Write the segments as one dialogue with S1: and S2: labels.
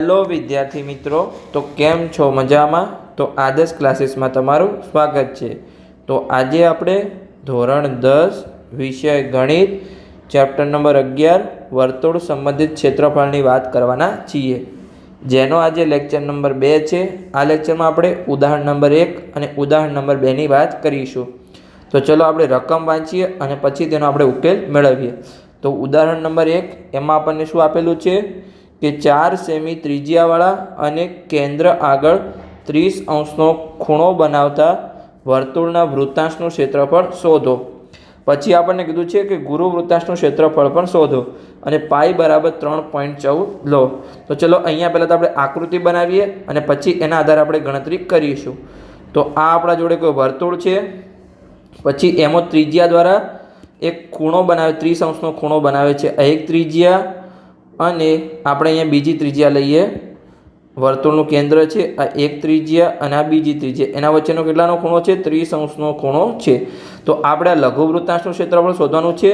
S1: Hello વિદ્યાર્થી મિત્રો, તો કેમ છો મજામાં? તો આદર્શ ક્લાસીસમાં તમારું સ્વાગત છે. તો આજે આપણે ધોરણ દસ, વિષય ગણિત, ચેપ્ટર નંબર અગિયાર, વર્તુળ સંબંધિત ક્ષેત્રફળની વાત કરવાના છીએ. જેનો આજે લેક્ચર નંબર બે છે. આ લેક્ચરમાં આપણે ઉદાહરણ નંબર એક અને ઉદાહરણ નંબર બેની વાત કરીશું. તો ચલો આપણે રકમ વાંચીએ અને પછી તેનો આપણે ઉકેલ મેળવીએ. તો ઉદાહરણ નંબર એક, એમાં આપણને શું આપેલું છે? કે ચાર સેમી ત્રિજ્યાવાળા અને કેન્દ્ર આગળ ત્રીસ અંશનો ખૂણો બનાવતા વર્તુળના વૃત્તાંશનું ક્ષેત્રફળ શોધો. પછી આપણને કીધું છે કે ગુરુ વૃત્તાંશનું ક્ષેત્રફળ પણ શોધો અને પાઈ બરાબર ત્રણ પોઈન્ટ ચૌદ લો. તો ચલો અહીંયા પહેલાં તો આપણે આકૃતિ બનાવીએ અને પછી એના આધારે આપણે ગણતરી કરીશું. તો આ આપણા જોડે કોઈ વર્તુળ છે. પછી એમાં ત્રિજ્યા દ્વારા એક ખૂણો બનાવે, ત્રીસ અંશનો ખૂણો બનાવે છે. એક ત્રિજ્યા અને આપણે અહીંયા બીજી ત્રિજ્યા લઈએ. વર્તુળનું કેન્દ્ર છે, આ એક ત્રિજ્યા અને આ બીજી ત્રિજ્યા. એના વચ્ચેનો કેટલાનો ખૂણો છે? ત્રીસ અંશનો ખૂણો છે. તો આપણે આ લઘુવૃત્તાંશનું ક્ષેત્રફળ શોધવાનું છે.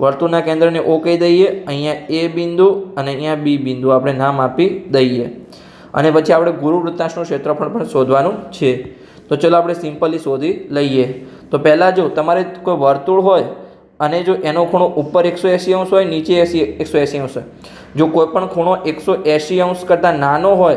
S1: વર્તુળના કેન્દ્રને ઓ કહી દઈએ. અહીંયા એ બિંદુ અને અહીંયા બી બિંદુ આપણે નામ આપી દઈએ. અને પછી આપણે ગુરુ વૃત્તાંશનું ક્ષેત્રફળ પણ શોધવાનું છે. તો ચલો આપણે સિમ્પલી શોધી લઈએ. તો પહેલાં જો તમારે કોઈ વર્તુળ હોય અને જો એનો ખૂણો ઉપર એકસો એંસી અંશ હોય, નીચે એસી એકસો એંસી અંશ હોય. જો કોઈ પણ ખૂણો એકસો એંસી અંશ કરતાં નાનો હોય,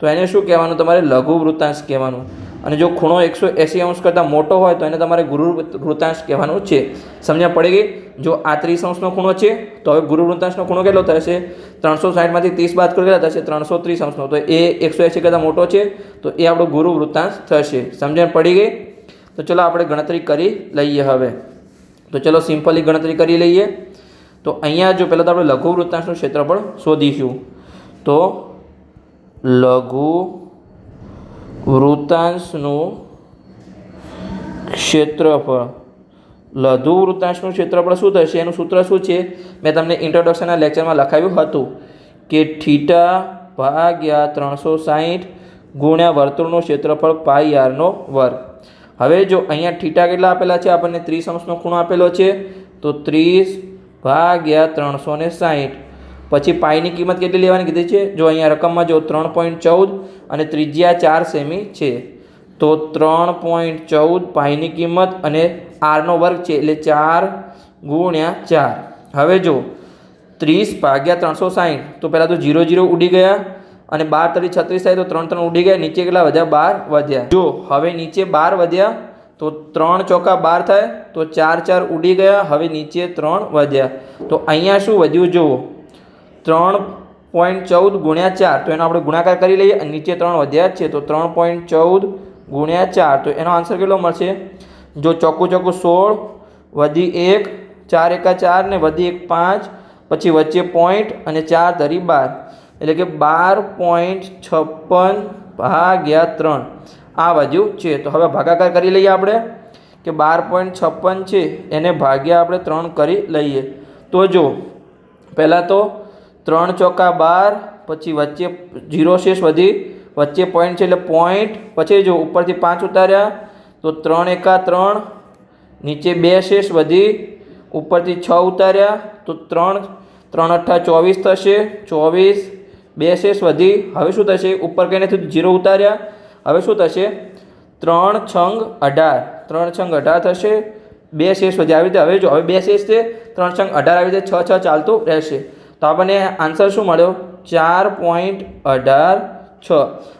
S1: તો એને શું કહેવાનું? તમારે લઘુ વૃત્તાંશ કહેવાનું. અને જો ખૂણો એકસો એંસી અંશ કરતાં મોટો હોય, તો એને તમારે ગુરુ વૃત્તાંશ કહેવાનું છે. સમજ્યા પડી ગઈ? જો આ ત્રીસ અંશનો ખૂણો છે, તો હવે ગુરુ વૃત્તાંશનો ખૂણો કેટલો થશે? ત્રણસો સાઠમાંથી ત્રીસ બાદ કરો, કેટલા થશે? ત્રણસો ત્રીસ અંશનો. તો એ એકસો એંસી કરતાં મોટો છે, તો એ આપણો ગુરુ વૃત્તાંશ થશે. સમજણ પડી ગઈ? તો ચલો આપણે ગણતરી કરી લઈએ હવે. તો ચલો સિમ્પલી ગણતરી કરી લઈએ. તો અહીંયા જો પહેલાં તો આપણે લઘુ વૃત્તાંશનું ક્ષેત્રફળ શોધીશું. તો લઘુ વૃત્તાંશનું ક્ષેત્રફળ, લઘુ વૃત્તાંશનું ક્ષેત્રફળ શું થશે? એનું સૂત્ર શું છે? મેં તમને ઇન્ટ્રોડક્શનના લેક્ચરમાં લખાવ્યું હતું કે થીટા ભાગ્યા ત્રણસો સાહીઠ ગુણ્યા વર્તુળનું ક્ષેત્રફળ પાઈ આરનો વર્ગ. હવે જો અહીંયા ઠીટા કેટલા આપેલા છે? આપણને ત્રીસ અંશનો ખૂણો આપેલો છે. તો ત્રીસ ભાગ્યા ત્રણસો ને સાહીઠ. પછી પાઈની કિંમત કેટલી લેવાની કીધી છે? જો અહીંયા રકમમાં જો ત્રણ પોઈન્ટ ચૌદ અને ત્રિજ્યા ચાર સેમી છે. તો ત્રણ પોઈન્ટ ચૌદ પાઈની કિંમત અને આરનો વર્ગ છે એટલે ચાર ગુણ્યા ચાર. હવે જો ત્રીસ ભાગ્યા ત્રણસો સાહીઠ, તો પહેલાં તો જીરો જીરો ઉડી ગયા. અને બાર તરી છત્રીસ થાય તો ત્રણ ત્રણ ઉડી ગયા, નીચે કેટલા વધ્યા? બાર વધ્યા. જો હવે નીચે બાર વધ્યા, તો ત્રણ ચોકા બાર થાય, તો ચાર ચાર ઉડી ગયા, હવે નીચે ત્રણ વધ્યા. તો અહીંયા શું વધ્યું જુઓ? ત્રણ પોઈન્ટ ચૌદ ગુણ્યા ચાર, તો એનો આપણે ગુણાકાર કરી લઈએ, અને નીચે ત્રણ વધ્યા જ છે, તો ત્રણ પોઈન્ટ ચૌદ ગુણ્યા ચાર, તો એનો આન્સર કેટલો મળશે? જો ચોખ્ખું ચોખ્ખું સોળ, વધી એક, ચાર એકા ચાર ને વધી એક પાંચ, પછી વચ્ચે પોઈન્ટ અને ચાર ધરી બાર. એટલે કે બાર પોઈન્ટ છપ્પન ભાગ્યા ત્રણ. આ વધ્યું છે. તો હવે ભાગાકાર કરી લઈએ આપણે. કે બાર પોઈન્ટ છપ્પન છે. એને ભાગ્યા આપણે ત્રણ કરી લઈએ. તો જો, પહેલાં તો ત્રણ ચોકા બાર, પછી વચ્ચે જીરો શેષ વધી, વચ્ચે પોઈન્ટ છે એટલે પોઈન્ટ. પછી જો ઉપરથી પાંચ ઉતાર્યા, તો ત્રણ એકા ત્રણ, નીચે બે શેષ વધી, ઉપરથી છ ઉતાર્યા, તો ત્રણ ત્રણ અઠ્ઠા ચોવીસ થશે. ચોવીસ બે શેષ વધી. હવે શું થશે? ઉપર કહીને જીરો ઉતાર્યા. હવે શું થશે? ત્રણ છંગ અઢાર. ત્રણ છંગ અઢાર થશે. બે શેષ વધી. આવી રીતે હવે જો, હવે બે શેષ છે. ત્રણ છંગ અઢાર આવી રીતે છ છ ચાલતું રહેશે. તો આપણને આન્સર શું મળ્યો? ચાર પોઈન્ટ અઢાર છ.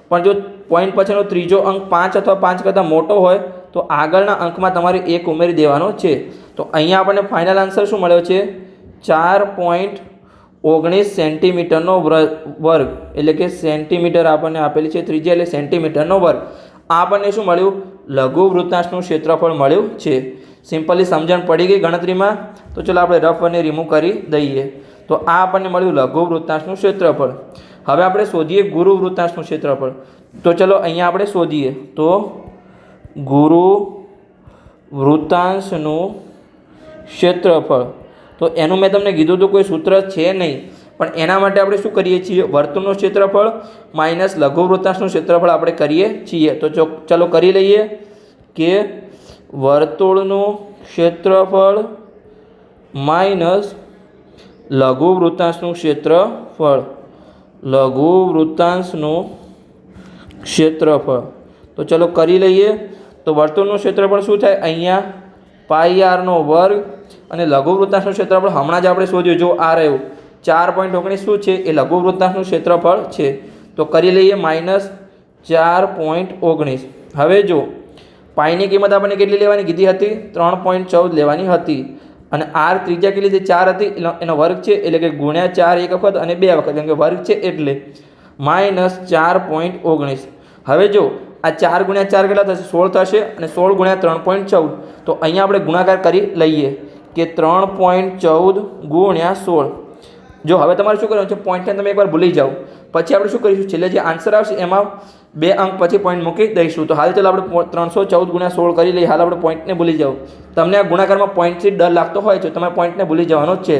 S1: પણ જો પોઈન્ટ પછીનો ત્રીજો અંક પાંચ અથવા પાંચ કરતાં મોટો હોય, તો આગળના અંકમાં તમારે એક ઉમેરી દેવાનો છે. તો અહીંયા આપણને ફાઇનલ આન્સર શું મળ્યો છે? ચાર પોઈન્ટ ઓગણીસ સેન્ટીમીટરનો વર્ગ, એટલે કે સેન્ટીમીટર આપણને આપેલી છે ત્રીજી એટલે સેન્ટીમીટરનો વર્ગ. આપણને શું મળ્યું? લઘુ વૃત્તાંશનું ક્ષેત્રફળ મળ્યું છે. સિમ્પલી સમજણ પડી ગઈ ગણતરીમાં? તો ચલો આપણે રફ અને રિમૂવ કરી દઈએ. તો આ આપણને મળ્યું લઘુ વૃત્તાંશનું ક્ષેત્રફળ. હવે આપણે શોધીએ ગુરુ વૃત્તાંશનું ક્ષેત્રફળ. તો ચલો અહીંયા આપણે શોધીએ. તો ગુરુ વૃત્તાંશનું ક્ષેત્રફળ. તો એનું મેં તમને કીધું હતું, કોઈ સૂત્ર છે નહીં. પણ એના માટે આપણે શું કરીએ છીએ? વર્તુળનું ક્ષેત્રફળ માઇનસ લઘુ વૃત્તાંશનું ક્ષેત્રફળ આપણે કરીએ છીએ. તો ચલો કરી લઈએ કે વર્તુળનું ક્ષેત્રફળ માઇનસ લઘુ વૃત્તાંશનું ક્ષેત્રફળ. લઘુ વૃત્તાંશનું ક્ષેત્રફળ. તો ચલો કરી લઈએ. તો વર્તુળનું ક્ષેત્રફળ શું થાય? અહીંયા પાઈ આરનો વર્ગ અને લઘુ વૃત્તાંશનું ક્ષેત્રફળ હમણાં જ આપણે શોધ્યું. જો આ રહ્યું, ચાર પોઈન્ટ ઓગણીસ શું છે? એ લઘુ વૃત્તાંશનું ક્ષેત્રફળ છે. તો કરી લઈએ માઇનસ ચાર પોઈન્ટ ઓગણીસ. હવે જો, પાઈની કિંમત આપણને કેટલી લેવાની કીધી હતી? ત્રણ પોઈન્ટ ચૌદ લેવાની હતી. અને આર ત્રીજા કેટલી હતી ચાર હતી એનો વર્ગ છે, એટલે કે ગુણ્યા ચાર એક વખત અને બે વખત. કેમ કે વર્ગ છે એટલે માઇનસ ચાર પોઈન્ટ ઓગણીસ. હવે જો, આ ચાર ગુણ્યા ચાર કેટલા થશે? સોળ થશે અને સોળ ગુણ્યા ત્રણ પોઈન્ટ ચૌદ. તો અહીંયા આપણે ગુણાકાર કરી લઈએ. કે ત્રણ પોઈન્ટ ચૌદ ગુણ્યા સોળ. જો હવે તમારે શું કરવાનું છે? પોઈન્ટને તમે એકવાર ભૂલી જાઓ. પછી આપણે શું કરીશું? છેલ્લે જે આન્સર આવશે એમાં બે અંક પછી પોઈન્ટ મૂકી દઈશું. તો હાલ ચાલો આપણે ત્રણસો ચૌદ ગુણ્યા સોળ કરી લઈએ. હાલ આપણે પોઈન્ટને ભૂલી જાઓ. તમને આ ગુણાકારમાં પોઈન્ટથી ડર લાગતો હોય છે તમારે પોઈન્ટને ભૂલી જવાનો જ છે.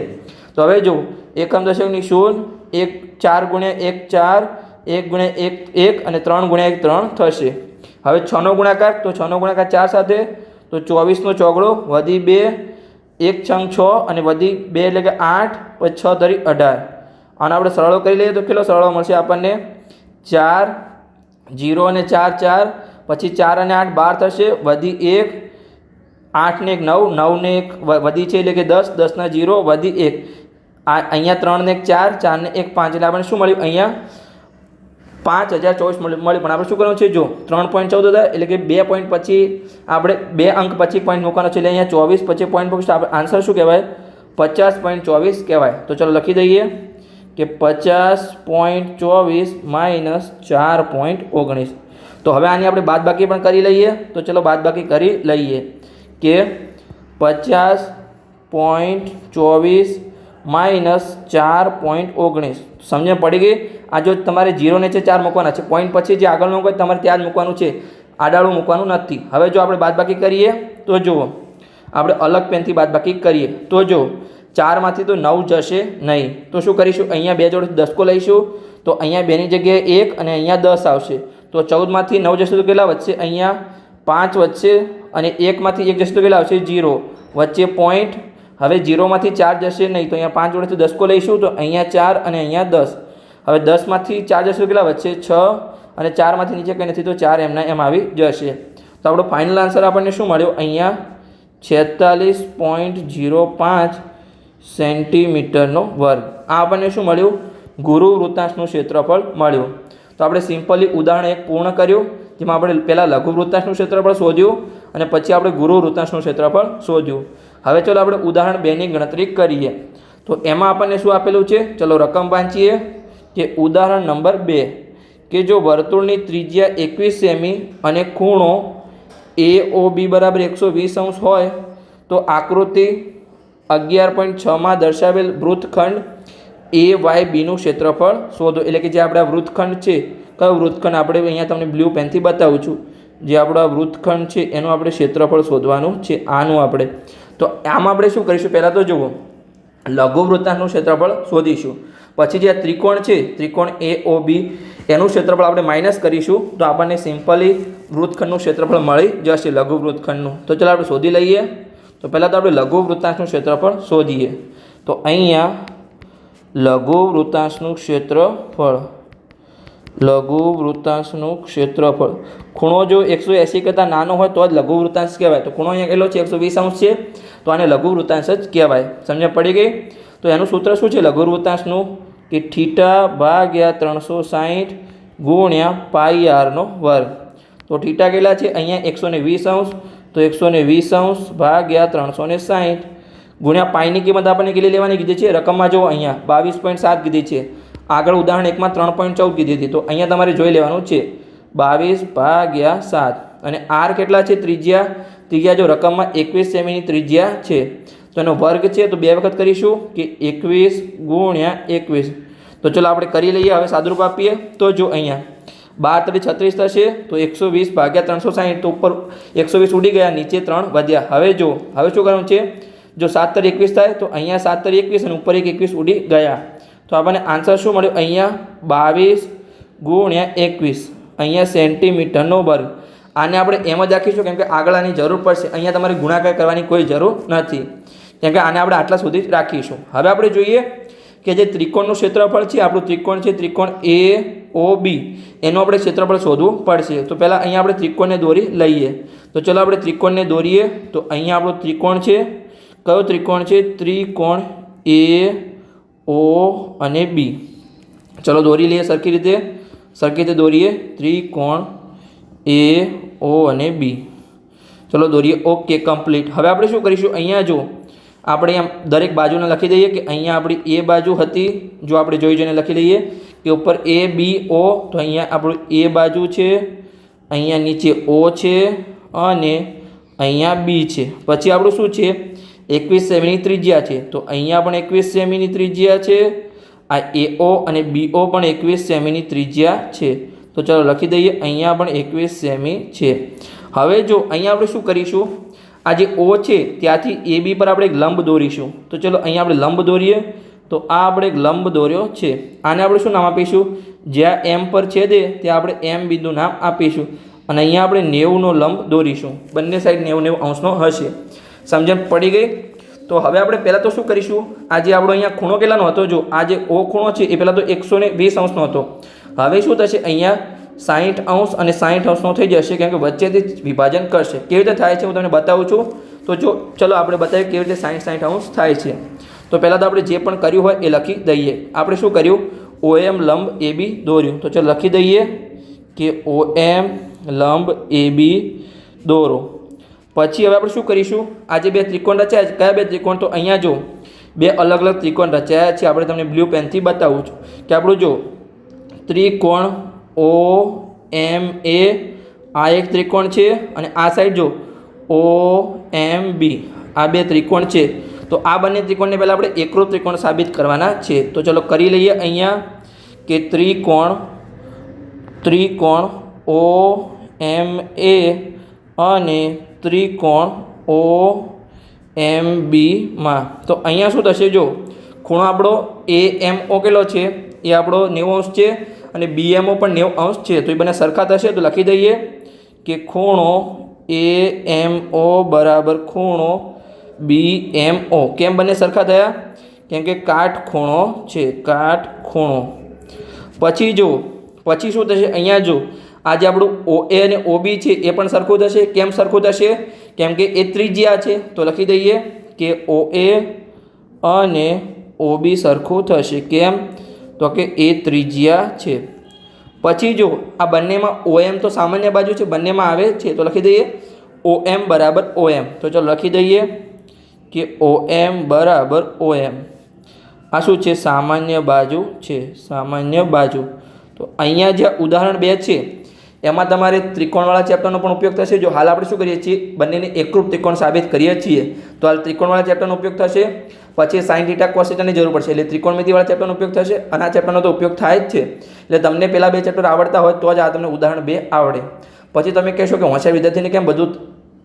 S1: તો હવે જો એકમ દશકની શૂન્ય, એક ચાર ગુણ્યા એક ચાર, એક ગુણ્યા એક એક અને ત્રણ ગુણ્યા એક ત્રણ થશે. હવે છનો ગુણાકાર, તો છનો ગુણાકાર ચાર સાથે, તો ચોવીસનો ચોગડો વધી બે એક છંગ છ અને વધી બે એટલે કે આઠ, પછી છ ધરી અઢાર. અને આપણે સરળો કરી લઈએ તો કેટલો સરળો મળશે આપણને? ચાર, જીરો અને ચાર ચાર. પછી ચાર અને આઠ બાર થશે, વધી એક. આઠને એક નવ નવને એક વધી છે એટલે કે દસ દસના જીરો, વધી એક. આ અહીંયા ત્રણને એક ચાર ચારને એક પાંચ. એટલે આપણને શું મળ્યું? અહીંયા પાંચ હજાર ચોવીસ મળી મળી. પણ આપણે શું કરવાનું છે? જો, ત્રણ પોઈન્ટ ચૌદ હતા એટલે કે બે પોઈન્ટ પછી આપણે બે અંક પછી પોઈન્ટ મૂકવાનો છે. એટલે અહીંયા ચોવીસ પછી પોઈન્ટ મૂકીશું. આપણે આન્સર શું કહેવાય? પચાસ પોઈન્ટ ચોવીસ કહેવાય. તો ચલો લખી દઈએ કે પચાસ પોઈન્ટ ચોવીસ માઇનસ ચાર પોઈન્ટ ઓગણીસ. તો હવે આની આપણે બાદબાકી પણ કરી લઈએ. તો ચલો બાદબાકી કરી લઈએ કે પચાસ પોઈન્ટ ચોવીસ માઇનસ ચાર પોઈન્ટ ઓગણીસ. સમજણ પડી ગઈ? આ જો તમારે જીરો ને છે, ચાર મૂકવાના છે. પોઈન્ટ પછી જે આગળનું હોય, તમારે ત્યાં જ મૂકવાનું છે. આડાળું મૂકવાનું નથી. હવે જો આપણે બાદબાકી કરીએ, તો જુઓ. આપણે અલગ પેનથી બાદબાકી કરીએ. તો જો ચારમાંથી તો નવ જશે નહીં. તો શું કરીશું? અહીંયા બે જોડે દસકો લઈશું. તો અહીંયા બેની જગ્યાએ એક અને અહીંયા દસ આવશે. તો ચૌદમાંથી નવ જશે તો કેટલા વધશે? અહીંયા પાંચ વધશે અને એકમાંથી એક જશે તો કેટલા આવશે? જીરો વચ્ચે પોઈન્ટ હવે જીરોમાંથી ચાર જશે નહીં, તો અહીંયા પાંચ વડેથી દસકો લઈશું, તો અહીંયા ચાર અને અહીંયા દસ. હવે દસમાંથી ચાર જશે કેટલા વચ્ચે છ. અને ચારમાંથી નીચે કંઈ નથી, તો ચાર એમના એમ આવી જશે. તો આપણો ફાઇનલ આન્સર આપણને શું મળ્યો? અહીંયા છેતાલીસ પોઈન્ટ જીરો પાંચ સેન્ટીમીટરનો વર્ગ. આ આપણને શું મળ્યું? ગુરુ વૃત્તાંશનું ક્ષેત્રફળ મળ્યું. તો આપણે સિમ્પલી ઉદાહરણ એક પૂર્ણ કર્યું, જેમાં આપણે પહેલાં લઘુ વૃત્તાંશનું ક્ષેત્રફળ શોધ્યું, અને પછી આપણે ગુરુ વૃત્તાંશનું ક્ષેત્રફળ શોધ્યું. હવે ચલો આપણે ઉદાહરણ બેની ગણતરી કરીએ. તો એમાં આપણને શું આપેલું છે? ચલો રકમ વાંચીએ. કે ઉદાહરણ નંબર બે. કે જો વર્તુળની ત્રિજ્યા એકવીસ સેમી અને ખૂણો એ ઓ બી બરાબર એકસો વીસ અંશ હોય, તો આકૃતિ અગિયાર પોઈન્ટ છમાં દર્શાવેલ વૃત્તખંડ એ વાય બીનું ક્ષેત્રફળ શોધો. એટલે કે જે આપણા વૃત્તખંડ છે, કયો વૃત્તખંડ આપણે અહીંયા તમને બ્લુ પેનથી બતાવું છું. જે આપણો વૃત્તખંડ છે, એનું આપણે ક્ષેત્રફળ શોધવાનું છે. આનું આપણે તો આમ આપણે શું કરીશું? પહેલાં તો જુઓ લઘુ વૃત્તાંશનું ક્ષેત્રફળ શોધીશું. પછી જે આ ત્રિકોણ છે, ત્રિકોણ એ ઓ બી એનું ક્ષેત્રફળ આપણે માઇનસ કરીશું, તો આપણને સિમ્પલી વૃત્તખંડનું ક્ષેત્રફળ મળી જશે લઘુ વૃત્તખંડનું તો ચાલો આપણે શોધી લઈએ. તો પહેલાં તો આપણે લઘુ વૃત્તાંશનું ક્ષેત્રફળ શોધીએ. તો અહીંયા લઘુ વૃત્તાંશનું ક્ષેત્રફળ લઘુ વૃત્તાંશનું ક્ષેત્રફળ. ખૂણો જો એકસો એંસી કરતાં નાનો હોય તો જ લઘુ વૃત્તાંશ કહેવાય. તો ખૂણો અહીંયા કેટલો છે? એકસો વીસ અંશ છે. તો આને લઘુ વૃત્તાંશ જ કહેવાય. સમજણ પડી ગઈ? તો એનું સૂત્ર શું છે લઘુ વૃત્તાંશનું કે ઠીટા ભાગ્યા ત્રણસો સાહીઠ ગુણ્યા પાઈ આરનો વર્ગ. તો ઠીટા કેટલા છે? અહીંયા એકસો ને વીસ અંશ. તો એકસો ને વીસ અંશ ભાગ્યા ત્રણસો ને સાહીઠ ગુણ્યા પાઈની કિંમત આપણને કેટલી લેવાની કીધી છે? રકમમાં જો અહીંયા, બાવીસ પોઈન્ટ સાત કીધી છે. આગળ ઉદાહરણ એકમાં ત્રણ પોઈન્ટ ચૌદ કીધી હતી. તો અહીંયા તમારે જોઈ લેવાનું છે. બાવીસ ભાગ્યા સાત. અને આર કેટલા છે? ત્રિજ્યા ત્રિજ્યા જો રકમમાં એકવીસ સેમીની ત્રિજ્યા છે, તો એનો વર્ગ છે, તો બે વખત કરીશું કે એકવીસ ગુણ્યા એકવીસ. તો ચલો આપણે કરી લઈએ, હવે સાદુરૂપ આપીએ. તો જો અહીંયા બાર તરી છત્રીસ થશે, તો એકસો વીસ ભાગ્યા ત્રણસો સાહીઠ, તો ઉપર એકસો વીસ ઉડી ગયા, નીચે ત્રણ વધ્યા. હવે જો, હવે શું કરવાનું છે? જો સાત તરી એકવીસ થાય, તો અહીંયા સાત તરી એકવીસ અને ઉપર એક એકવીસ ઉડી ગયા. તો આપણને આન્સર શું મળ્યો? અહીંયા બાવીસ ગુણ્યા એકવીસ. અહીંયા સેન્ટીમીટરનો વર્ગ. આને આપણે એમ જ રાખીશું કેમ કે આગળ આની જરૂર પડશે. અહીંયા તમારે ગુણાકાર કરવાની કોઈ જરૂર નથી. કેમ કે આને આપણે આટલા સુધી જ રાખીશું. હવે આપણે જોઈએ કે જે ત્રિકોણનું ક્ષેત્રફળ છે, આપણું ત્રિકોણ છે, ત્રિકોણ એ ઓ બી એનું આપણે ક્ષેત્રફળ શોધવું પડશે. તો પહેલાં અહીંયા આપણે ત્રિકોણને દોરી લઈએ. તો ચલો આપણે ત્રિકોણને દોરીએ. તો અહીંયા આપણો ત્રિકોણ છે, કયો ત્રિકોણ છે? ત્રિકોણ એ ઓ અને બી ચલો દોરી લઈએ સરખી રીતે. સરખી રીતે દોરીએ. ત્રિકોણ એ ઓ અને બી. ચલો દોરીએ. Okay, complete. હવે આપણે શું કરીશું? અહીંયા જો આપણે આમ દરેક બાજુને લખી દઈએ કે અહીંયા આપણી એ બાજુ હતી. જો આપણે જોઈ જોઈને લખી લઈએ કે ઉપર એ, બી, ઓ, તો અહીંયા આપણું એ બાજુ છે, અહીંયા નીચે ઓ છે અને અહીંયા બી છે. પછી આપણું શું છે? એકવીસ સેમીની ત્રિજ્યા છે. તો અહીંયા પણ એકવીસ સેમીની ત્રિજ્યા છે. આ એઓ અને બીઓ પણ એકવીસ સેમીની ત્રિજ્યા છે. તો ચાલો લખી દઈએ, અહીંયા પણ એકવીસ સેમી છે. હવે જો અહીંયા આપણે શું કરીશું? આ જે ઓ છે, ત્યાંથી એ બી પર આપણે એક લંબ દોરીશું. તો ચલો અહીંયા આપણે લંબ દોરીએ. તો આ આપણે એક લંબ દોર્યો છે. આને આપણે શું નામ આપીશું? જ્યાં એમ પર છેદે, ત્યાં આપણે એમ બિંદુ નામ આપીશું. અને અહીંયા આપણે નેવુંનો લંબ દોરીશું. બંને સાઈડ નેવું નેવું અંશનો હશે. સમજણ પડી ગઈ? તો હવે આપણે પહેલાં તો શું કરીશું? આ જે આપણો અહીંયા ખૂણો કેટલાનો હતો? જો આ જે ઓ ખૂણો છે, એ પહેલાં તો એકસો ને વીસ અંશનો હતો. હવે શું થશે? અહીંયા સાહીઠ અંશ અને સાહીઠ અંશનો થઈ જશે, કેમ કે વચ્ચેથી વિભાજન કરશે. કેવી રીતે થાય છે? હું તમને બતાવું છું. તો જો, ચલો આપણે બતાવીએ કેવી રીતે સાહીઠ સાહીઠ અંશ થાય છે. તો પહેલાં તો આપણે જે પણ કર્યું હોય, એ લખી દઈએ. આપણે શું કર્યું? ઓ એમ લંબ એ બી દોર્યું. તો ચલો લખી દઈએ કે ઓ એમ લંબ એ બી દોરો. પછી હવે આપણે શું કરીશું? આ જે બે ત્રિકોણ રચાયા છે, કયા બે ત્રિકોણ? તો અહીંયા જો, બે અલગ અલગ ત્રિકોણ રચાયા છે, આપણે તમને બ્લુ પેનથી બતાવું છું. કે આપણું જો, ત્રિકોણ ઓ, એમ, એ, આ એક ત્રિકોણ છે, અને આ સાઈડ જો, ઓ, એમ, બી, આ બે ત્રિકોણ છે. તો આ બંને ત્રિકોણને પહેલાં આપણે એકરૂપ ત્રિકોણ સાબિત કરવાના છે. તો ચલો કરી લઈએ અહીંયા કે ત્રિકોણ ત્રિકોણ ઓ, એમ, એ, અને ત્રિકોણ ઓ, એમ બીમાં તો અહીંયા શું થશે જો, ખૂણો આપણો એ, એમ, ઓ કેટલો છે? એ આપણો નેવું અંશ છે અને બી, એમ, ઓ પણ નેવું અંશ છે. તો એ બંને સરખા થશે, તો લખી દઈએ કે ખૂણો એ, એમ, ઓ બરાબર ખૂણો બી, એમ, ઓ. કેમ બંને સરખા થયા? કેમ કે કાટ ખૂણો છે, કાટ ખૂણો. પછી જો, પછી શું થશે? અહીંયા જો આ જે આપણું ઓ એ અને ઓ બી છે, એ પણ સરખું થશે. કેમ સરખું થશે? કેમ કે એ ત્રિજ્યા છે. તો લખી દઈએ કે ઓ એ અને ઓ બી સરખું થશે. કેમ? તો કે એ ત્રિજ્યા છે. પછી જો આ બંનેમાં ઓ એમ તો સામાન્ય બાજુ છે, બંનેમાં આવે છે, તો લખી દઈએ ઓ એમ બરાબર ઓ એમ તો ચાલો લખી દઈએ કે ઓ એમ બરાબર ઓ એમ આ શું છે? સામાન્ય બાજુ છે. સામાન્ય બાજુ. તો અહીંયા જે ઉદાહરણ બે છે એમાં તમારે ત્રિકોણવાળા ચેપ્ટરનો પણ ઉપયોગ થશે. જો હાલ આપણે શું કરીએ છીએ? બંનેને એકરૂપ ત્રિકોણ સાબિત કરીએ છીએ. તો હાલ ત્રિકોણવાળા ચેપ્ટરનો ઉપયોગ થશે. પછી સાઇન થીટા કોસ જરૂર પડશે. એટલે ત્રિકોણમિતિવાળા ચેપ્ટરનો ઉપયોગ થશે અને આ ચેપ્ટરનો તો ઉપયોગ થાય જ છે. એટલે તમને પહેલાં બે ચેપ્ટર આવડતા હોય તો જ આ તમને ઉદાહરણ બે આવડે. પછી તમે કહેશો કે હોશિયાર વિદ્યાર્થીને કેમ બધું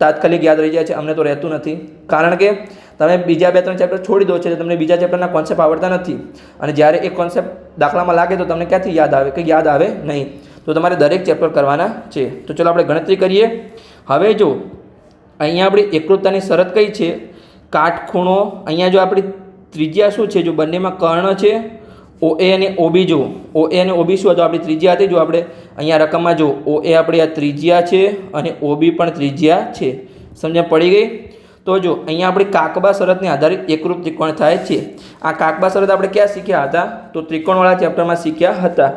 S1: તાત્કાલિક યાદ રહી જાય છે? અમને તો રહેતું નથી. કારણ કે તમે બીજા બે ત્રણ ચેપ્ટર છોડી દો છો એટલે તમને બીજા ચેપ્ટરના કોન્સેપ્ટ આવડતા નથી. અને જ્યારે એ કોન્સેપ્ટ દાખલામાં લાગે તો તમને ક્યાંથી યાદ આવે? કે યાદ આવે? નહીં. તો તમારે દરેક ચેપ્ટર કરવાના છે. તો ચલો આપણે ગણતરી કરીએ. હવે જો અહીંયા આપણી એકરૂપતાની શરત કઈ છે? કાટખૂણો, અહીંયા જો આપણી ત્રિજ્યા શું છે? જો બંનેમાં કર્ણ છે ઓ એ અને ઓબી જો. ઓ એ અને ઓબી શું? હતું આપણી ત્રિજ્યા હતી, જો આપણે અહીંયા રકમમાં જો ઓ એ આપણી આ ત્રિજ્યા છે અને ઓબી પણ ત્રિજ્યા છે. સમજણ પડી ગઈ? તો જો અહીંયા આપણી કાકબા શરતને આધારિત એકરૂપ ત્રિકોણ થાય છે. આ કાકબા શરત આપણે ક્યાં શીખ્યા હતા? તો ત્રિકોણવાળા ચેપ્ટરમાં શીખ્યા હતા.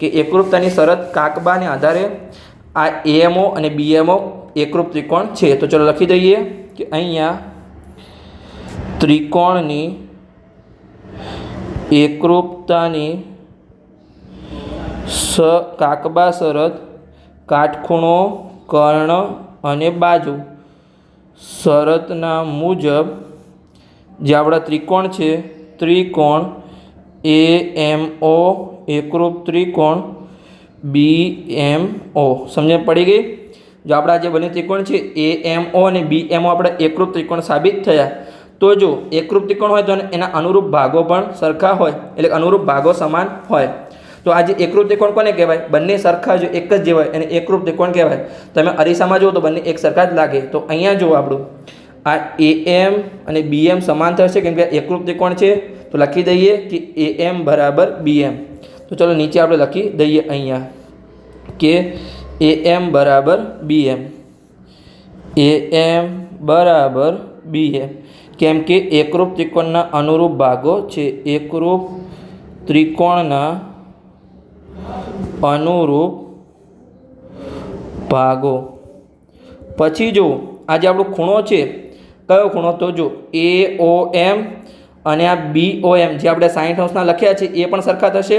S1: કે એકરૂપતાની શરત કાકબાને આધારે આ એએમઓ અને બીએમઓ એકરૂપ ત્રિકોણ છે. તો ચલો લખી દઈએ કે અહીંયા ત્રિકોણની એકરૂપતાની સ કાકબા શરત, કાટખૂણો, કર્ણ અને બાજુ શરતના મુજબ જે આપણા ત્રિકોણ છે, ત્રિકોણ એ એમ ઓ એકરૂપ ત્રિકોણ. બી એમ ઓ સમજણ પડી ગઈ? જો આપણા જે બંને ત્રિકોણ છે એ એમ ઓ અને બી એમ ઓ આપણે એકરૂપ ત્રિકોણ સાબિત થયા, તો જો એકરૂપ ત્રિકોણ હોય તો એના અનુરૂપ ભાગો પણ સરખા હોય, એટલે અનુરૂપ ભાગો સમાન હોય. તો આ જે એકરૂપ ત્રિકોણ કોને કહેવાય? બંને સરખા જો એક જ જેવાય એને એકરૂપ ત્રિકોણ કહેવાય. તમે અરીસામાં જુઓ તો બંને એક સરખા જ લાગે. તો અહીંયા જુઓ આપણું. આ એ એમ અને બી એમ સમાન થશે, કેમ કે એકરૂપ ત્રિકોણ છે. તો લખી દઈએ કે એ એમ બરાબર બી એમ તો ચલો નીચે આપણે લખી દઈએ અહીંયા કે એ એમ બરાબર બી એમ એ એમ બરાબર બી એમ કેમ કે એકરૂપ ત્રિકોણના અનુરૂપ ભાગો છે. એકરૂપ ત્રિકોણના અનુરૂપ ભાગો. પછી જો આજે આપણો ખૂણો છે, કયો ખૂણો? તો જો એ ઓ એમ અને આ બી ઓ એમ જે આપણે સાઠ અંશના લખ્યા છે, એ પણ સરખા થશે.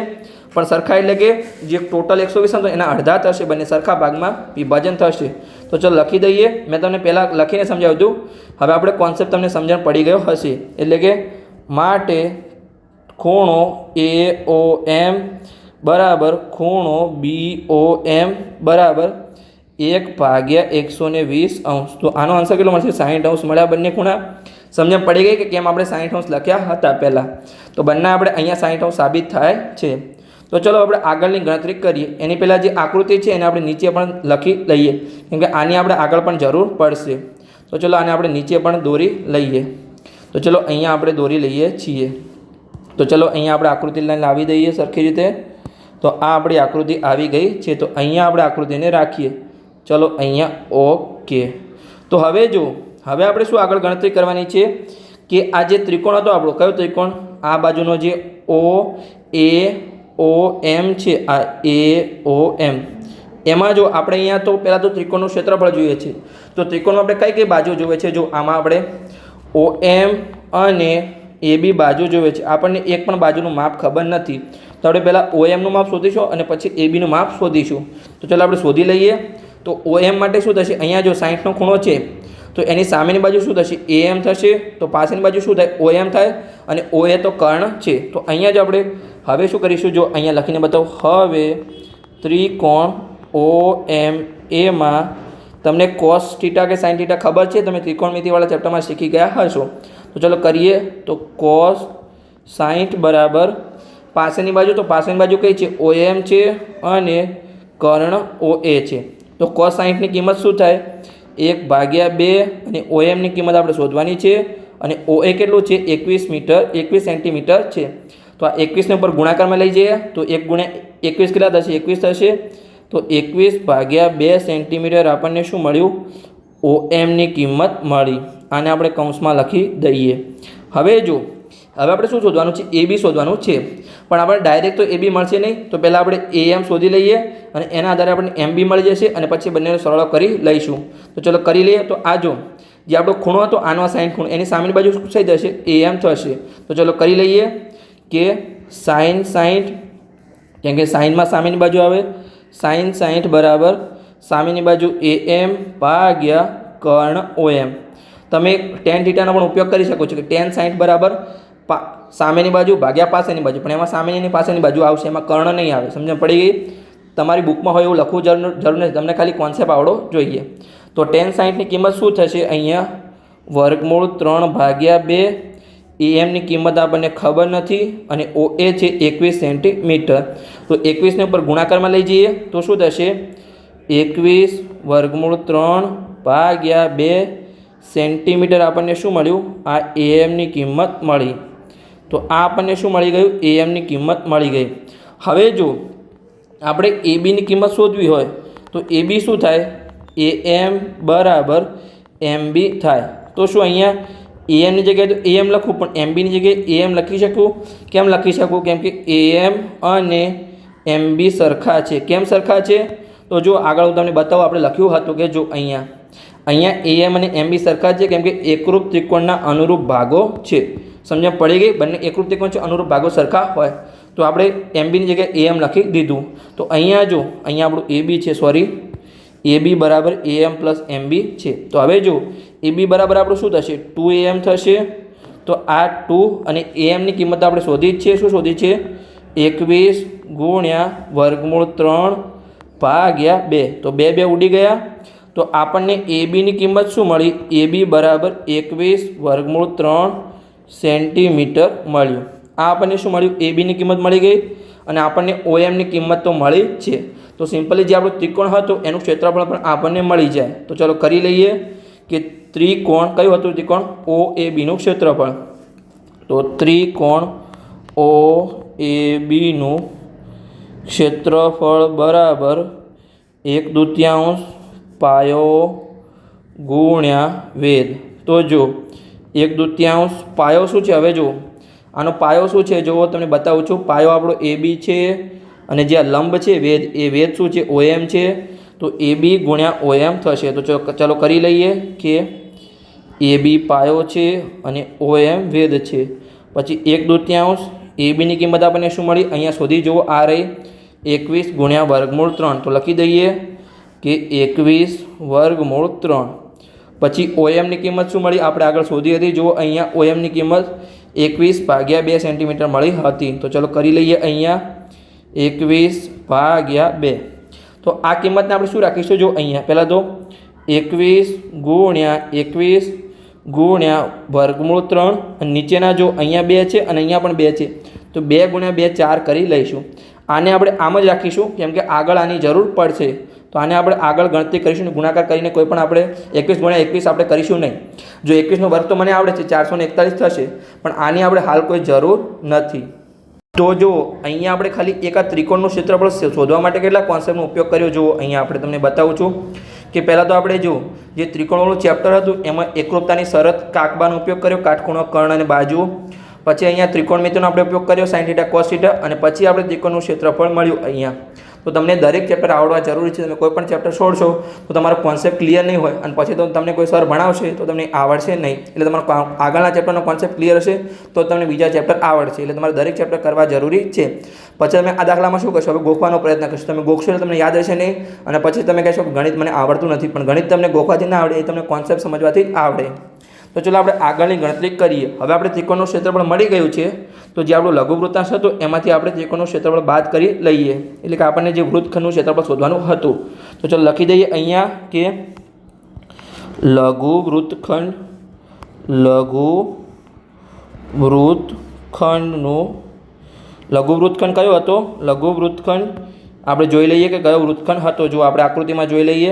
S1: પણ સરખા એટલે કે જે ટોટલ એકસો વીસ અંશ એના અડધા થશે, બંને સરખા ભાગમાં વિભાજન થશે. તો ચલો લખી દઈએ. મેં તમને પહેલાં લખીને સમજાવ્યું હતું હવે આપણે કોન્સેપ્ટ તમને સમજણ પડી ગયો હશે. એટલે કે માટે ખૂણો એ ઓ એમ બરાબર ખૂણો બી ઓ એમ બરાબર એક ભાગ્યા એકસો ને વીસ અંશ. તો આનો આન્સર કેટલો મળશે? સાઠ અંશ મળ્યા બંને ખૂણા. સમજણ પડી ગઈ કે કેમ આપણે સાઠ અંશ લખ્યા હતા પહેલાં. તો બંને આપણે અહીંયા સાઠ અંશ સાબિત થાય છે. તો ચલો આપણે આગળની ગણતરી કરીએ. એની પહેલાં જે આકૃતિ છે એને આપણે નીચે પણ લખી લઈએ. કેમ કે આની આપણે આગળ પણ જરૂર પડશે. તો ચલો આને આપણે નીચે પણ દોરી લઈએ. તો ચલો અહીંયા આપણે દોરી લઈએ છીએ. તો ચલો અહીંયા આપણે આકૃતિ લાઈન લાવી દઈએ સરખી રીતે. તો આ આપણી આકૃતિ આવી ગઈ છે. તો અહીંયા આપણે આકૃતિને રાખીએ. ચલો અહીંયા ઓકે. તો હવે જો હવે આપણે શું આગળ ગણતરી કરવાની છે કે આ જે ત્રિકોણ હતો આપણો, કયો ત્રિકોણ? આ બાજુનો જે ઓ એ ઓ એમ છે, આ એ ઓ એમ એમાં જો આપણે અહીંયા તો પહેલાં તો ત્રિકોણનું ક્ષેત્રફળ જોઈએ છે. તો ત્રિકોણમાં આપણે કઈ કઈ બાજુ જોઈએ છે? જો આમાં આપણે ઓ એમ અને એ બી બાજુ જોઈએ છે. આપણને એક પણ બાજુનું માપ ખબર નથી. તો આપણે પહેલાં ઓ એમનું માપ શોધીશું અને પછી એ બીનું માપ શોધીશું. તો ચાલો આપણે શોધી લઈએ. તો ઓ એમ માટે શું થશે? અહીંયા જો સાઠનો ખૂણો છે તો એની સામેની બાજુ શું થશે? એ એમ થશે, તો પાછળની બાજુ શું થાય? ઓ એમ થાય, અને ઓ એ તો કર્ણ છે. તો અહીંયા જ આપણે હવે શું કરીશું? જો અહીંયા લખીને બતાવો. હવે ત્રિકોણ ઓ એમ એમાં તમને કોસ ટીટા કે સાઇન ટીટા ખબર છે? તમે ત્રિકોણમિતિવાળા ચેપ્ટરમાં શીખી ગયા હશો. તો ચલો કરીએ. તો કોસ સાઠ બરાબર પાસેની બાજુ, તો પાસેની બાજુ કઈ છે? ઓ એમ છે અને કર્ણ ઓ એ છે. તો કોસ સાઠની કિંમત શું થાય? એક ભાગ્યા બે અને ઓ એમની કિંમત આપણે શોધવાની છે. અને ઓ એ કેટલું છે? એકવીસ મીટર, એકવીસ સેન્ટીમીટર છે. તો આ એકવીસને ઉપર ગુણાકારમાં લઈ જઈએ. તો એક ગુણ્યા એકવીસ કેટલા થશે? એકવીસ થશે. તો એકવીસ ભાગ્યા બે સેન્ટીમીટર આપણને શું મળ્યું? ઓ એમની કિંમત મળી. આને આપણે કૌંસમાં લખી દઈએ. હવે જો હવે આપણે શું શોધવાનું છે? એ બી શોધવાનું છે. પણ આપણે ડાયરેક્ટ તો એ બી મળશે નહીં. તો પહેલાં આપણે એ એમ શોધી લઈએ અને એના આધારે આપણને એમ બી મળી જશે અને પછી બંનેનો સરળ કરી લઈશું. તો ચલો કરી લઈએ. તો આ જો, જે આપણો ખૂણો હતો, આનો સાઈન ખૂણો, એની સામેની બાજુ શું થઈ જશે? એ એમ થશે. તો ચલો કરી લઈએ કે સાઈન સાઈઠ, કેમ કે સાઈનમાં સામેની બાજુ આવે. સાઈન સાઈઠ બરાબર સામેની બાજુ એ એમ ભાગ્યા કર્ણ ઓ એમ તમે ટેન થીટાનો પણ ઉપયોગ કરી શકો છો કે ટેન સાઈઠ બરાબર પા, સામેની બાજુ ભાગ્યા પાસેની બાજુ, પણ એમાં સામેની પાસેની બાજુ આવશે, એમાં કર્ણ નહીં આવે. સમજણ પડી ગઈ? તમારી બુકમાં હોય એવું લખવું જરૂર જરૂર નથી. તમને ખાલી કોન્સેપ્ટ આવડો જોઈએ. તો ટેન સાઈઠની કિંમત શું થશે અહીંયા? વર્ગમૂળ ત્રણ ભાગ્યા બે એમની કિંમત આપણને ખબર નથી, અને ઓ એ છે એકવીસ સેન્ટીમીટર. તો એકવીસને ઉપર ગુણાકારમાં લઈ જઈએ, તો શું થશે? એકવીસ વર્ગમૂળ ત્રણ ભાગ્યા બે સેન્ટીમીટર આપણને શું મળ્યું? આ એએમની કિંમત મળી. તો આ આપણને શું મળી ગયું? એએમની કિંમત મળી ગઈ. હવે જો આપણે એ બીની કિંમત શોધવી હોય, તો એ બી શું થાય? એ એમ બરાબર એમ બી થાય. તો શું અહીંયા એ એએમની જગ્યાએ તો એમ લખું પણ એમ બીની જગ્યાએ એમ લખી શકું? કેમ લખી શકું? કેમ કે એમ અને એમ બી સરખા છે. કેમ સરખા છે? તો જો આગળ હું તમને બતાવું, આપણે લખ્યું હતું કે જો અહીંયા અહીંયા એએમ અને એમ બી સરખા છે, કેમ કે એકરૂપ ત્રિકોણના અનુરૂપ ભાગો છે. સમજણ પડી ગઈ, બંને એકરૂપ ત્રિકોણ છે, અનુરૂપ ભાગો સરખા હોય. તો આપણે એમ બીની જગ્યાએ એમ લખી દીધું. તો અહીંયા જો, અહીંયા આપણું એ બી છે સોરી એ બી બરાબર એ એમ પ્લસ એમ બી છે. તો હવે જો, એ બી બરાબર આપણું શું થશે? ટુ એ એમ થશે. તો આ ટુ અને એ એમની કિંમત આપણે શોધી જ છે શું શોધી છે? એકવીસ ગુણ્યા વર્ગમૂળ ત્રણ ભાગ્યા બે. તો બે બે ઉડી ગયા. તો આપણને એ બીની કિંમત શું મળી? એ બી બરાબર એકવીસ વર્ગમૂળ ત્રણ સેન્ટીમીટર મળ્યું. આ આપણને શું મળ્યું? એ બીની કિંમત મળી ગઈ અને આપણને ઓ એમની કિંમત તો મળી છે. તો સિમ્પલી જે આપણું ત્રિકોણ હતું, એનું ક્ષેત્રફળ પણ આપણને મળી જાય. તો ચાલો કરી લઈએ કે ત્રિકોણ કયું હતું ત્રિકોણ? ઓ એ બીનું ક્ષેત્રફળ. તો ત્રિકોણ ઓ એ બીનું ક્ષેત્રફળ બરાબર એક દૂતિયાંશ પાયો ગુણ્યા વેદ તો જો એક દૂતિયાંશ પાયો શું છે? હવે જુઓ. આનો પાયો શું છે? જુઓ, તમને બતાવું છું. પાયો આપણો એ બી છે અને જે આ લંબ છે, વેદ, એ વેદ શું છે? ઓએમ છે. તો એ બી ગુણ્યા ઓએમ થશે. તો ચલો કરી લઈએ કે એ બી પાયો છે અને ઓએમ વેદ છે. પછી એક દૂતિયાંશ એ બીની કિંમત આપણને શું મળી? અહીંયા શોધી જુઓ, આ રહી. એકવીસ ગુણ્યા વર્ગમૂળ ત્રણ. તો લખી દઈએ કે એકવીસ વર્ગમૂળ ત્રણ. પછી ઓએમની કિંમત શું મળી? આપણે આગળ શોધી હતી. જુઓ, અહીંયા ઓએમની કિંમત એકવીસ ભાગ્યા બે સેન્ટીમીટર મળી હતી. તો ચલો કરી લઈએ અહીંયા. એકવીસ ભાગ્યા બે. તો આ કિંમતને આપણે શું રાખીશું? જો અહીંયા. પહેલાં તો એકવીસ ગુણ્યા એકવીસ ગુણ્યા વર્ગમૂળ ત્રણ. નીચેના જો અહીંયા બે છે અને અહીંયા પણ બે છે, તો બે ગુણ્યા બે ચાર કરી લઈશું. આને આપણે આમ જ રાખીશું, કેમ કે આગળ આની જરૂર પડશે. તો આને આપણે આગળ ગણતરી કરીશું ગુણાકાર કરીને કોઈ પણ આપણે એકવીસ ગુણ્યા એકવીસ આપણે કરીશું નહીં. જો એકવીસનો વર્ગ તો મને આવડે છે, ચારસો એકતાલીસ થશે, પણ આની આપણે હાલ કોઈ જરૂર નથી. તો જો અહીંયા આપણે ખાલી એક આ ત્રિકોણનું ક્ષેત્રફળ શોધવા માટે કેટલા કોન્સેપ્ટનો ઉપયોગ કર્યો? જુઓ, અહીંયા આપણે તમને બતાવું છું કે પહેલાં તો આપણે જો જે ત્રિકોણવાળું ચેપ્ટર હતું, એમાં એકરૂપતાની શરત, કાકબાનો ઉપયોગ કર્યો, કાટખૂણો, કર્ણ અને બાજુ પછી અહીંયા ત્રિકોણમિતિનો આપણે ઉપયોગ કર્યો સાઇન થીટા અને પછી આપણે ત્રિકોણનું ક્ષેત્રફળ મળ્યું અહીંયા. તો તમને દરેક ચેપ્ટર આવડવા જરૂરી છે. તમે કોઈ પણ ચેપ્ટર છોડશો, તો તમારો કોન્સેપ્ટ ક્લિયર નહીં હોય અને પછી તો તમને કોઈ સર ભણાવશે, તો તમને આવડશે નહીં. એટલે તમારો આગળના ચેપ્ટરનો કોન્સેપ્ટ ક્લિયર હશે, તો તમને બીજા ચેપ્ટર આવડશે. એટલે તમારે દરેક ચેપ્ટર કરવા જરૂરી છે. પછી તમે આ દાખલામાં શું કરશો? હવે ગોખવાનો પ્રયત્ન કરશો. તમે ગોખશો એટલે તમને યાદ રહેશે નહીં. અને પછી તમે કહેશો ગણિત મને આવડતું નથી. પણ ગણિત તમને ગોખવાથી ના આવડે, એ તમને કોન્સેપ્ટ સમજવાથી આવડે. તો ચલો આપણે આગળની ગણતરી કરીએ. હવે આપણે ત્રિકોણનું ક્ષેત્રફળ મળી ગયું છે. તો જે આપણું લઘુ વૃત્તાંશ હતું, એમાંથી આપણે ત્રિકોણનું ક્ષેત્રફળ બાદ કરી લઈએ. એટલે કે આપણને જે વૃત્તખંડનું ક્ષેત્રફળ શોધવાનું હતું. તો ચલો લખી દઈએ અહીંયા કે લઘુ વૃત્તખંડ, લઘુ વૃત્તખંડનું, લઘુ વૃત્તખંડ કયો હતો? લઘુ વૃત્તખંડ, આપણે જોઈ લઈએ કે કયો વૃત્તખંડ હતો? જો આપણે આકૃતિમાં જોઈ લઈએ,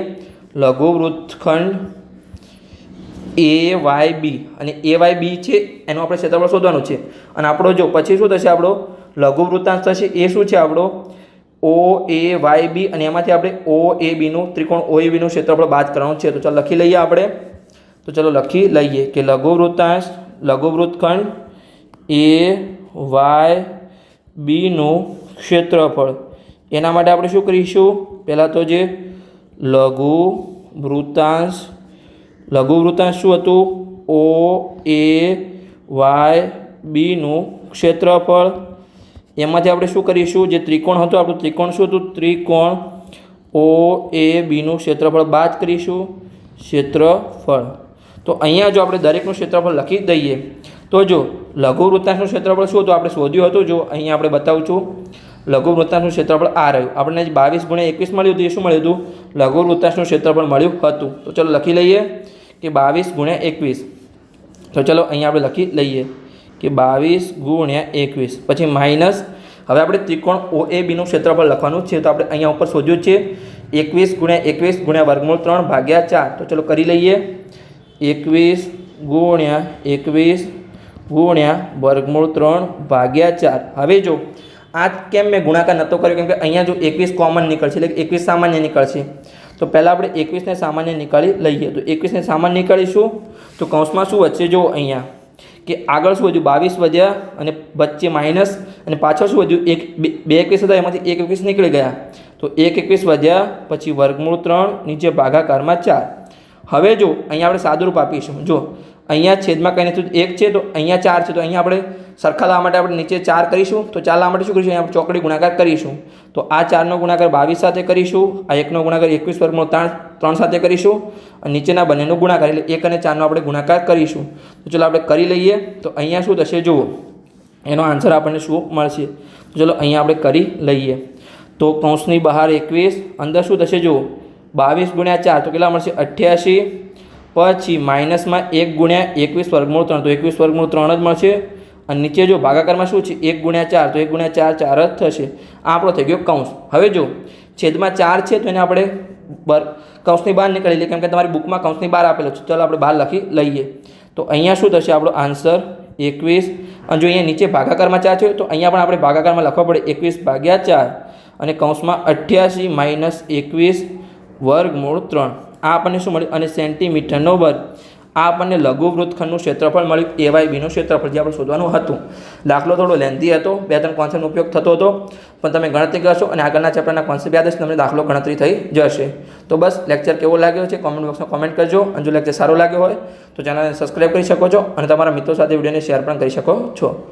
S1: લઘુ વૃત્તખંડ એ વાય બી અને એ વાય બી છે, એનું આપણે ક્ષેત્રફળ શોધવાનું છે. અને આપણો જો, પછી શું થશે આપણો? લઘુ વૃત્તાંશ થશે. એ શું છે આપણો? ઓ એ વાય બી અને એમાંથી આપણે ઓ એ બીનું ત્રિકોણ ઓ એ બીનું ક્ષેત્રફળ બાદ કરવાનું છે. તો ચાલો લખી લઈએ આપણે. તો ચલો લખી લઈએ કે લઘુ વૃત્તાંશ, લઘુ વૃત્તખંડ એ વાય બીનું ક્ષેત્રફળ. એના માટે આપણે શું કરીશું? પહેલાં તો જે લઘુ વૃત્તાંશ લઘુ વૃત્તાંશ શું હતું? ઓ, એ, વાય બીનું ક્ષેત્રફળ. એમાંથી આપણે શું કરીશું? જે ત્રિકોણ હતું, આપણું ત્રિકોણ શું હતું? ત્રિકોણ ઓ, એ બીનું ક્ષેત્રફળ બાદ કરીશું. ક્ષેત્રફળ. તો અહીંયા જો આપણે દરેકનું ક્ષેત્રફળ લખી દઈએ, તો જો લઘુ વૃત્તાંશનું ક્ષેત્રફળ શું હતું? આપણે શોધ્યું હતું. જો અહીંયા આપણે બતાવું છું. લઘુ વૃત્તાંશનું ક્ષેત્રફળ આ રહ્યું. આપણને જે બાવીસ ગુણ્યા એકવીસ મળ્યું હતું. એ શું મળ્યું હતું? લઘુ વૃત્તાંશનું ક્ષેત્રફળ મળ્યું હતું. તો ચલો લખી લઈએ. કે બાવીસ ગુણ્યા એકવીસ. તો ચલો અહીંયા આપણે લખી લઈએ કે બાવીસ ગુણ્યા એકવીસ. પછી માઇનસ, હવે આપણે ત્રિકોણ ઓ એ બીનું ક્ષેત્રફળ લખવાનું છે, તો આપણે અહીંયા ઉપર શોધ્યું છે, એકવીસ ગુણ્યા એકવીસ ગુણ્યા વર્ગમૂળ ત્રણ ભાગ્યા ચાર. તો ચલો કરી લઈએ. એકવીસ ગુણ્યા એકવીસ ગુણ્યા વર્ગમૂળ ત્રણ ભાગ્યા ચાર. હવે જો, આ કેમ મેં ગુણાકાર નહોતો કર્યો? કેમ કે અહીંયા જો એકવીસ કોમન નીકળશે, એટલે એકવીસ સામાન્ય નીકળશે. તો પહેલાં આપણે એકવીસને સામાન્ય નીકાળી લઈએ. તો એકવીસને સામાન્ય નીકાળીશું. તો કૌંસમાં શું વચ્ચે જો અહીંયા, કે આગળ શું વધ્યું? બાવીસ વધ્યા અને વચ્ચે માઇનસ અને પાછળ શું વધ્યું? એક, બે એકવીસ હતા, એમાંથી એક એકવીસ નીકળી ગયા. તો એક એકવીસ વધ્યા, પછી વર્ગમૂળ ત્રણ, નીચે ભાગાકારમાં ચાર. હવે જો અહીંયા આપણે સાદુરૂપ આપીશું. જો અહીંયા છેદમાં કંઈ નથી એક છે, તો અહીંયા ચાર છે, તો અહીંયા આપણે સરખા લાવવા માટે આપણે નીચે ચાર કરીશું, તો ચાર લાવવા માટે શું કરીશું? અહીંયા ચોકડી ગુણાકાર કરીશું. તો આ ચારનો ગુણાકાર બાવીસ સાથે કરીશું, આ એકનો ગુણાકાર એકવીસ વર્ગમૂળ ત્રણ ત્રણ સાથે કરીશું, અને નીચેના બંનેનો ગુણાકાર એટલે એક અને ચારનો આપણે ગુણાકાર કરીશું. તો ચલો આપણે કરી લઈએ. તો અહીંયા શું થશે? જુઓ. એનો આન્સર આપણને શું મળશે? તો ચલો અહીંયા આપણે કરી લઈએ. તો કૌંસની બહાર એકવીસ, અંદર શું થશે? જુઓ. બાવીસ ગુણ્યા ચાર, તો કેટલા મળશે? અઠ્યાસી. પછી માઇનસમાં એક ગુણ્યા એકવીસ વર્ગમૂળ ત્રણ, તો એકવીસ વર્ગમૂળ ત્રણ જ મળશે. અને નીચે જો ભાગાકારમાં શું છે? એક ગુણ્યા ચાર, તો એક ગુણ્યા ચાર ચાર જ થશે. આ આપણો થઈ ગયો કૌંસ. હવે જો છેદમાં ચાર છે, તો એને આપણે બર, કૌંસની બહાર નીકળી લઈએ કેમ કે તમારી બુકમાં કૌંસની બહાર આપેલો છે. ચાલો આપણે બહાર લખી લઈએ. તો અહીંયા શું થશે? આપણો આન્સર એકવીસ. અને જો અહીંયા નીચે ભાગાકારમાં ચાર છે, તો અહીંયા પણ આપણે ભાગાકારમાં લખવા પડે એકવીસ ભાગ્યા ચાર. અને કૌંસમાં અઠ્યાસી માઇનસ એકવીસ વર્ગમૂળ ત્રણ. આ આપણને શું મળ્યું? અને સેન્ટીમીટરનો વર્ગ. આ આપણને લઘુ વૃત્તખંડનું ક્ષેત્રફળ મળ્યું એવાય બીનું ક્ષેત્રફળ જે આપણે શોધવાનું હતું. દાખલો થોડો લેન્ધી હતો, બે ત્રણ કોન્સેપ્ટનો ઉપયોગ થતો હતો, પણ તમે ગણતરી કરશો અને આગળના ચેપ્ટરના કોન્સેપ્ટ યાદ હશે, તમને દાખલો ગણતરી થઈ જશે. તો બસ લેક્ચર કેવો લાગ્યો છે? કોમેન્ટ બોક્સમાં કોમેન્ટ કરજો. અને જો લેક્ચર સારો લાગ્યો હોય, તો ચેનલને સબસ્ક્રાઈબ કરી શકો છો અને તમારા મિત્રો સાથે વિડીયોને શેર પણ કરી શકો છો.